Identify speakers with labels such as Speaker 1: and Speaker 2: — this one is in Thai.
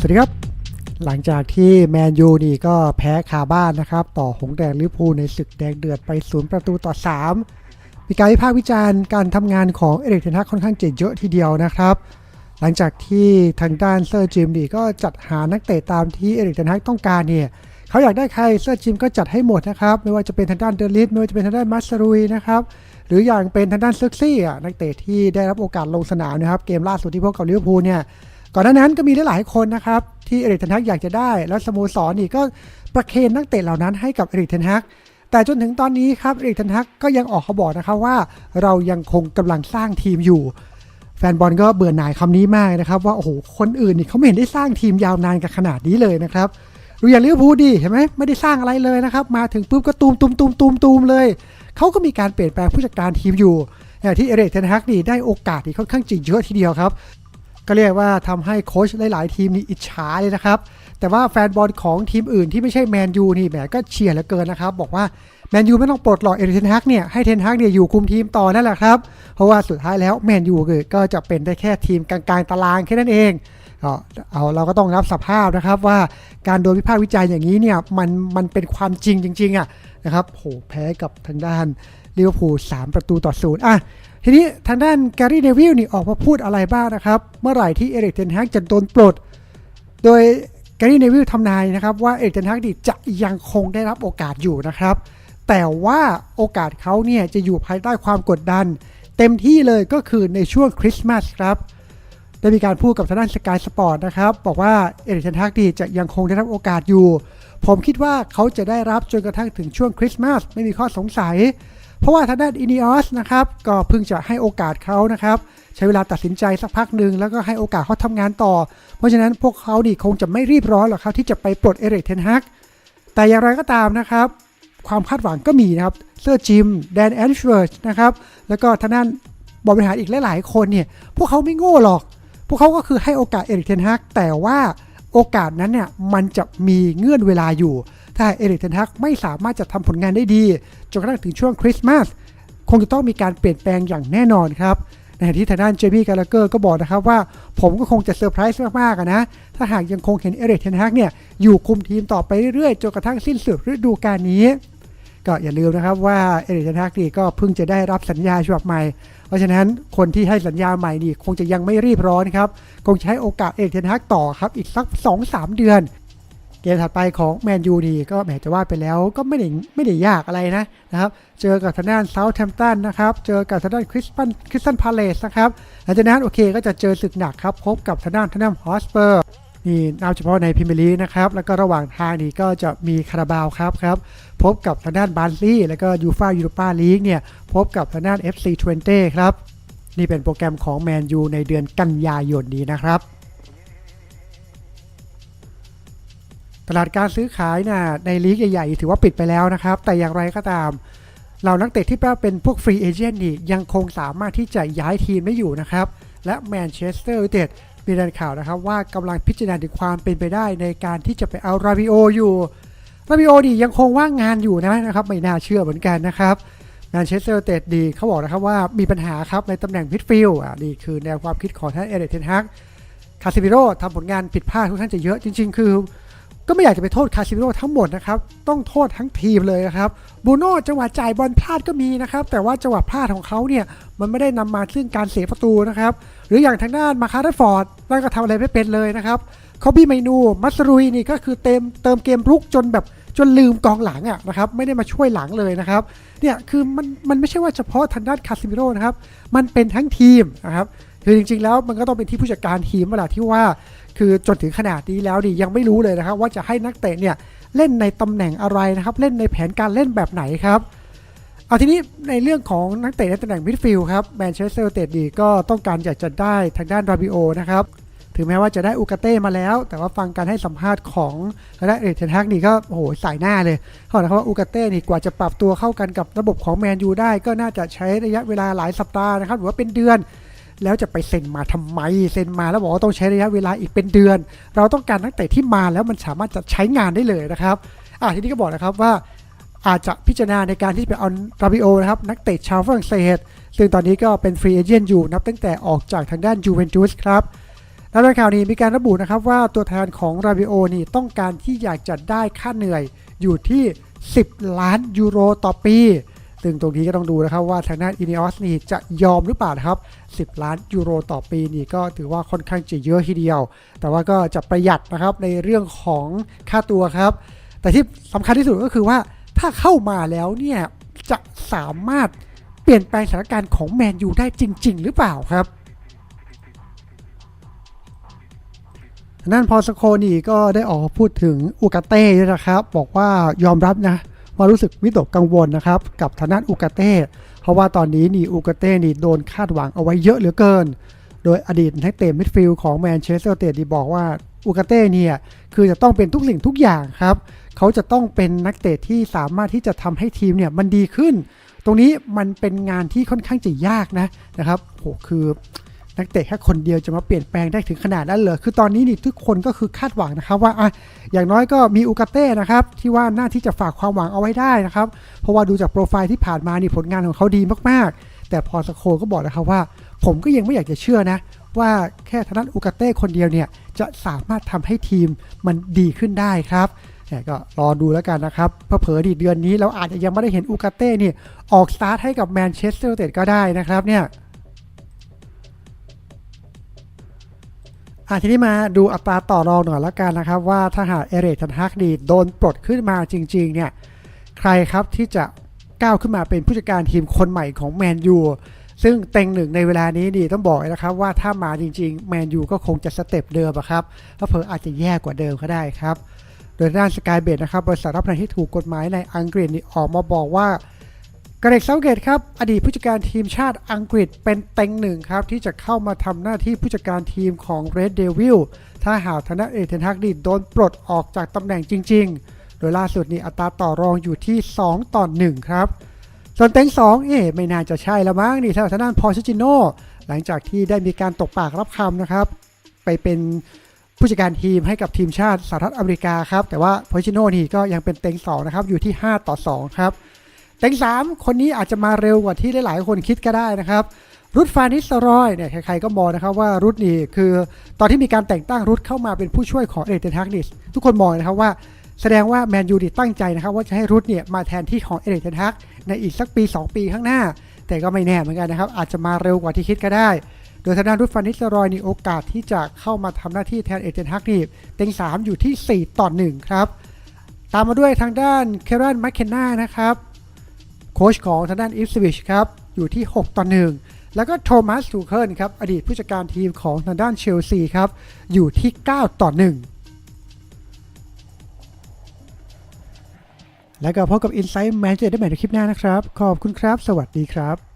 Speaker 1: สวัสดีครับ หลังจากที่แมนยูนี่ก็แพ้คาบ้านนะครับ ต่อหงแดงลิเวอร์พูลในศึกแดงเดือดไปศูนย์ประตูต่อ 3 มีการวิพากษ์วิจารณ์การทำงานของเอริกเทนฮักค่อนข้างเจ๋งเยอะทีเดียวนะครับ หลังจากที่ทางด้านเซอร์จิมนี่ก็จัดหานักเตะตามที่เอริกเทนฮักต้องการเนี่ยเขาอยากได้ใครเซอร์จิมก็จัดให้หมดนะครับ ไม่ว่าจะเป็นทางด้านเดลิสไม่ว่าจะเป็นทางด้านมัสรุยนะครับหรืออย่างเป็นทางด้านเซอร์ซี่อะนักเตะที่ได้รับโอกาสลงสนามนะครับ เกมล่าสุดที่พบกับลิเวอร์พูลเนี่ย ก่อนหน้านั้นก็มีหลายคนนะครับที่เอริกเทนฮักอยากจะได้ แล้วสโมสรนี่ก็ประเคนนักเตะเหล่านั้นให้กับเอริกเทนฮักแต่จนถึงตอนนี้ครับเอริกเทนฮักก็ยังออกเขาบอกนะครับว่าเรายังคงกำลังสร้างทีมอยู่ แฟนบอลก็เบื่อหน่ายคำนี้มากนะครับ ว่าโอ้โหคนอื่นนี่เขาไม่เห็นได้สร้างทีมยาวนานกันขนาดนี้เลยนะครับดูอย่างลิเวอร์พูลดิเห็นไหมไม่ได้สร้างอะไรเลยนะครับ มาถึงปุ๊บก็ตูมตูมตูมตูมตูมเลยเขาก็มีการเปลี่ยนแปลงผู้จัดการทีมอยู่อย่ที่เอริกเทนฮักนี่ได้โอกาสที่ค่อนข้างจริงเยอะทีเดียวครับ ก็เรียกว่าทำให้โค้ชหลาย ๆ ทีมนี่อิจฉาเลยนะครับ แต่ว่าแฟนบอลของทีมอื่นที่ไม่ใช่แมนยูนี่แหมก็เชียร์เหลือเกินนะครับ บอกว่าแมนยูไม่ต้องปลดหรอกเอริเทนฮักเนี่ยให้เทนฮักเนี่ยอยู่คุมทีมต่อนั่นแหละครับ เพราะว่าสุดท้ายแล้วแมนยูก็จะเป็นได้แค่ทีมกลางๆตารางแค่นั้นเองก็เอาเราก็ต้องรับสภาพนะครับว่าการโดนวิพากษ์วิจารณ์อย่างนี้เนี่ยมันมันเป็นความจริงจริงๆอะนะครับโหแพ้กับทางด้านลิเวอร์พูล3ประตูต่อศูนย์อะ ทีนี้ทางด้านแกรี่เนวิลนี่ออกมาพูดอะไรบ้างนะครับ เมื่อไหร่ที่เอริกเทนฮักจะโดนปลด โดยแกรี่เนวิลทำนายนะครับว่าเอริกเทนฮักนี่จะยังคงได้รับโอกาสอยู่นะครับ แต่ว่าโอกาสเขาเนี่ยจะอยู่ภายใต้ความกดดัน เต็มที่เลยก็คือในช่วงคริสต์มาสครับได้มีการพูดกับทางด้านสกายสปอร์ตนะครับ บอกว่าเอริกเทนฮักนี่จะยังคงได้รับโอกาสอยู่ ผมคิดว่าเขาจะได้รับจนกระทั่งถึงช่วงคริสต์มาสไม่มีข้อสงสัย เพราะว่าทางด้านอินิออสนะครับก็เพิ่งจะให้โอกาสเขานะครับใช้เวลาตัดสินใจสักพักหนึ่งแล้วก็ให้โอกาสเขาทำงานต่อ เพราะฉะนั้นพวกเขาดิคงจะไม่รีบร้อนหรอกครับที่จะไปปลดเอริกเทนฮักแต่อย่างไรก็ตามนะครับ ความคาดหวังก็มีนะครับเซอร์จิมแดนแอนชเวิร์ดนะครับแล้วก็ทางด้านบริหารอีกหลายๆคนเนี่ยพวกเขาไม่โง่หรอก พวกเขาก็คือให้โอกาสเอริกเทนฮักแต่ว่าโอกาสนั้นเนี่ยมันจะมีเงื่อนเวลาอยู่ ถ้าเอริกเทนฮักไม่สามารถจะทำผลงานได้ดีจนกระทั่งถึงช่วงคริสต์มาสคงจะต้องมีการเปลี่ยนแปลงอย่างแน่นอนครับในขณะที่ทางด้านเจมี่กาลาเกอร์ก็บอกนะครับว่า ผมก็คงจะเซอร์ไพรส์มากๆนะ ถ้าหากยังคงเห็นเอริกเทนฮักเนี่ยอยู่คุมทีมต่อไปเรื่อยๆจนกระทั่งสิ้นสุดฤดูกาลนี้ ก็อย่าลืมนะครับว่าเอริกเทนฮักนี่ก็เพิ่งจะได้รับสัญญาฉบับใหม่ เพราะฉะนั้นคนที่ให้สัญญาใหม่นี่คงจะยังไม่รีบร้อนครับ คงใช้โอกาสเอริกเทนฮักต่อครับอีกสัก 2-3 เดือน เกมถัดไปของแมนยูนี่ก็แหมจะว่าไปแล้วก็ไม่ได้ไม่ได้ยากอะไรนะนะครับ เจอกับทางด้านเซาท์แฮมป์ตันนะครับ เจอกับทางด้านคริสตันคริสตันพาเลสนะครับหลังจากนั้นโอเคก็จะเจอศึกหนักครับพบกับทางด้านทางด้านฮอสเปอร์นี่เอาเฉพาะในพรีเมียร์ลีนะครับ แล้วก็ระหว่างทางนี่ก็จะมีคาราบาวครับครับ พบกับทางด้านบาร์ลี่ แล้วก็ยูฟายูโรปาลีกเนี่ย พบกับทางด้าน FC 20ครับ นี่เป็นโปรแกรมของแมนยูในเดือนกันยายนนี้นะครับ ตลาดการซื้อขายนะในลีกใหญ่ๆ ถือว่าปิดไปแล้วนะครับ แต่อย่างไรก็ตามเหล่านักเตะที่แปลเป็นพวกฟรีเอเจนต์นี่ยังคงสามารถที่จะย้ายทีมได้อยู่นะครับ และแมนเชสเตอร์ยูไนเต็ดมีรายข่าวนะครับว่ากำลังพิจารณาถึงความเป็นไปได้ในการที่จะไปเอาราบิโออยู่ราบิโอดียังคงว่างงานอยู่นะนะครับ ไม่น่าเชื่อเหมือนกันนะครับแมนเชสเตอร์ยูไนเต็ดดีเขาบอกนะครับว่ามีปัญหาครับในตำแหน่งมิดฟิลด์อะนี่คือแนวความคิดของท่านเอเดนเทนฮักคาซิมิโร่ทำผลงานผิดพลาดค่อนข้างจะเยอะจริง ๆ คือ ก็ไม่อยากจะไปโทษคาซิมิโร่ทั้งหมดนะครับ ต้องโทษทั้งทีมเลยนะครับบูโน่จังหวะจ่ายบอลพลาดก็มีนะครับ แต่ว่าจังหวะพลาดของเขาเนี่ย มันไม่ได้นำมาซึ่งการเสียประตูนะครับ หรืออย่างทางด้านมาคาร์ดฟอร์ดนั่นก็ทำอะไรไม่เป็นเลยนะครับเขาบี้ไมนูมัสรุยนี่ก็คือเติมเติมเกมรุกจนแบบจนลืมกองหลังอะนะครับไม่ได้มาช่วยหลังเลยนะครับเนี่ยคือมันมันไม่ใช่ว่าเฉพาะทางด้านคาซิมิโร่นะครับ มันเป็นทั้งทีมนะครับ คือจริง ๆ แล้วมันก็ต้องเป็นที่ผู้จัดการทีมเวลาที่ว่า คือจนถึงขนาดนี้แล้วดิยังไม่รู้เลยนะครับ ว่าจะให้นักเตะเนี่ยเล่นในตำแหน่งอะไรนะครับ เล่นในแผนการเล่นแบบไหนครับเอาทีนี้ในเรื่องของนักเตะในตำแหน่งมิดฟิลด์ครับแมนเชสเตอร์ยูไนเต็ดดีก็ต้องการอยากจะได้ทางด้านราบิโอนะครับถึงแม้ว่าจะได้อูกาเต้มาแล้ว แต่ว่าฟังการให้สัมภาษณ์ของทางด้านเอริกเทนฮักนี่ก็โอ้โหสายหน้าเลยเขาบอกนะว่าอูกาเต้นี่กว่าจะปรับตัวเข้ากันกับระบบของแมนยูได้ ก็น่าจะใช้ระยะเวลาหลายสัปดาห์นะครับหรือว่าเป็นเดือน แล้วจะไปเซ็นมาทำไม เซ็นมาแล้วบอกว่าต้องใช้ระยะเวลาอีกเป็นเดือน เราต้องการนักเตะที่มาแล้วมันสามารถจะใช้งานได้เลยนะครับอะทีนี้ก็บอกนะครับว่าอาจจะพิจารณาในการที่ไปเอาราบิโอนะครับนักเตะชาวฝรั่งเศส ซึ่งตอนนี้ก็เป็นฟรีเอเจนต์อยู่นับตั้งแต่ออกจากทางด้านยูเวนตุสครับแล้วในข่าวนี้มีการระบุนะครับว่าตัวแทนของราบิโอนี่ต้องการที่อยากจะได้ค่าเหนื่อยอยู่ที่ 10 ล้านยูโรต่อปี ซึ่งตรงนี้ก็ต้องดูนะครับว่าทางด้านอิน e อสนี่จะยอมหรือเปล่านะครับ 10 ล้านยูโรต่อปีนี่ก็ถือว่าค่อนข้างจะเยอะทีเดียว แต่ว่าก็จะประหยัดนะครับในเรื่องของค่าตัวครับ แต่ที่สำคัญที่สุดก็คือว่าถ้าเข้ามาแล้วเนี่ยจะสามารถเปลี่ยนแปลงสถานการณ์ของแมนยูได้จริง ๆ หรือเปล่าครับนั่นพอสโคนี่ก็ได้ออกพูดถึงอุกาเต้ด้วยนะครับ บอกว่ายอมรับนะ ว่ารู้สึกวิตกกังวลนะครับกับทางด้านอุกาเต้เพราะว่าตอนนี้นี่อุกาเต้นี่โดนคาดหวังเอาไว้เยอะเหลือเกิน โดยอดีตนักเตะมิดฟิลด์ของแมนเชสเตอร์เตดบอกว่าอุกาเต้เนี่ยคือจะต้องเป็นทุกสิ่งทุกอย่างครับเขาจะต้องเป็นนักเตะที่สามารถที่จะทำให้ทีมเนี่ยมันดีขึ้น ตรงนี้มันเป็นงานที่ค่อนข้างจะยากนะนะครับโหคือ นักเตะแค่คนเดียวจะมาเปลี่ยนแปลงได้ถึงขนาดนั้นเลยคือตอนนี้นี่ทุกคนก็คือคาดหวังนะครับว่าอะอย่างน้อยก็มีอุกาเต้นะครับที่ว่าหน้าที่จะฝากความหวังเอาไว้ได้นะครับ เพราะว่าดูจากโปรไฟล์ที่ผ่านมานี่ผลงานของเขาดีมากๆ แต่พอสโคก็บอกนะครับว่า ผมก็ยังไม่อยากจะเชื่อนะว่าแค่ทางด้านอุกาเต้คนเดียวเนี่ยจะสามารถทำให้ทีมมันดีขึ้นได้ครับเนี่ยก็รอดูแล้วกันนะครับเผอดีเดือนนี้เราอาจจะยังไม่ได้เห็นอุกาเต้นี่ออกสตาร์ทให้กับแมนเชสเตอร์ยูไนเต็ดก็ได้นะครับเนี่ย อะทีนี้มาดูอัตราต่อรองหน่อยละกันนะครับ ว่าถ้าหากเอเรกทันฮักดีโดนปลดขึ้นมาจริงๆเนี่ยใครครับที่จะก้าวขึ้นมาเป็นผู้จัดการทีมคนใหม่ของแมนยูซึ่งเต็งหนึ่งในเวลานี้ดีต้องบอกนะครับว่าถ้ามาจริงๆแมนยูก็คงจะสเต็ปเดิมอะครับเพราะเผออาจจะแย่กว่าเดิมก็ได้ครับ โดยด้านสกายเบดนะครับบริษัทรับพนันที่ถูกกฎหมายในอังกฤษนี่ออกมาบอกว่า กเรกเซาเกตครับ อดีตผู้จัดการทีมชาติอังกฤษเป็นเต็งหนึ่งครับ ที่จะเข้ามาทำหน้าที่ผู้จัดการทีมของ Red Devil ถ้าหากธนาเอเทนฮักดีโดนปลดออกจากตำแหน่งจริง ๆ โดยล่าสุดนี้อัตราต่อรองอยู่ที่ 2 ต่อ 1 ครับ ส่วนเต็ง 2 เอ๊ไม่น่าจะใช่ละมั้งนี่สำหรับทางด้านพอชจิโนหลังจากที่ได้มีการตกปากรับคำนะครับ ไปเป็นผู้จัดการทีมให้กับทีมชาติสหรัฐอเมริกาครับแต่ว่าพอชิโนนี่ก็ยังเป็นเต็ง2นะครับอยู่ที่ 5 ต่อ 2 ครับ เต็งสามคนนี้อาจจะมาเร็วกว่าที่หลายๆ คนคิดก็ได้นะครับรุดฟานิสรอยเนี่ยใครๆก็มองนะครับว่ารุดนี่คือตอนที่มีการแต่งตั้งรุดเข้ามาเป็นผู้ช่วยของเอเดนทักนิสทุกคนมองนะครับว่าแสดงว่าแมนยูดีตั้งใจนะครับว่าจะให้รุดเนี่ยมาแทนที่ของเอเดนทักในอีกสักปี 2 ปีข้างหน้า แต่ก็ไม่แน่เหมือนกันนะครับ อาจจะมาเร็วกว่าที่คิดก็ได้ โดยทางด้านรุดฟานิสรอยนี่โอกาสที่จะเข้ามาทำหน้าที่แทนเอเดนทักนี่เต็งสามอยู่ที่ 4 ต่อ1ครับตามมาด้วยทางด้านเครันแมคเคนนานะครับ โค้ชของทางด้านอิฟสวิชครับอยู่ที่ 6 ต่อ 1 แล้วก็โทมัสทูเคิลครับอดีตผู้จัดการทีมของทางด้านเชลซีครับอยู่ที่ 9 ต่อ 1 แล้วก็พบกับ Insight Manager ได้ใหม่ในคลิปหน้านะครับ ขอบคุณครับ สวัสดีครับ